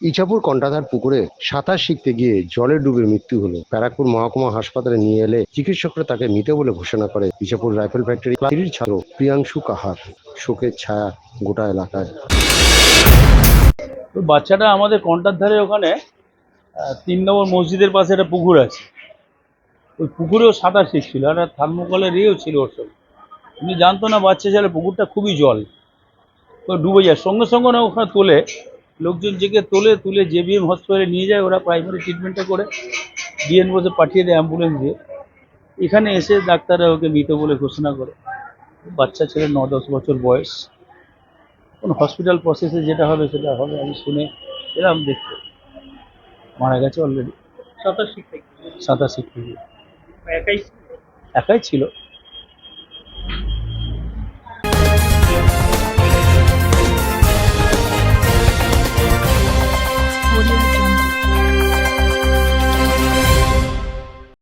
ইছাপুর কন্টাধার পুকুরে সাঁতার শিখতে গিয়ে জলে ডুবে মৃত্যু হলো। ব্যারাকপুর মহকুমা হাসপাতালে নিয়ে এলে চিকিৎসকরা তাকে মৃত বলে ঘোষণা করে। ইছাপুর রাইফেল ফ্যাক্টরি ছাত্র প্রিয়াংশু কাহার। শোকের ছায়া গোটা এলাকায়। বাচ্চাটা আমাদের কন্টার ধারে ওখানে তিন নম্বর মসজিদের পাশে একটা পুকুর আছে। ওই পুকুরেও সাঁতার শিখছিল একটা থার্মোকলের ইয়েও ছিল ওর সঙ্গে। উনি জানতো না বাচ্চা ছেলে, পুকুরটা খুবই জল। তো ডুবে যায়। সঙ্গে সঙ্গে না ওখানে তোলে লোকজন জেগে তোলে তুলে জেবিএম হসপিটালে নিয়ে যায় ওরা প্রাইমারি ট্রিটমেন্টটা করে। ডিএন বসে পাঠিয়ে দেয় অ্যাম্বুলেন্স দিয়ে। এখানে এসে ডাক্তাররা ওকে মৃত বলে ঘোষণা করে। বাচ্চা ছেলে ন দশ বছর বয়স। কোন হসপিটাল প্রসেসে যেটা হবে সেটা হবে আমি শুনে এরকম দেখতে। মারা গেছে অলরেডি সাঁতার শিখতে সাঁতার শিখতে গিয়ে একাই একাই ছিল।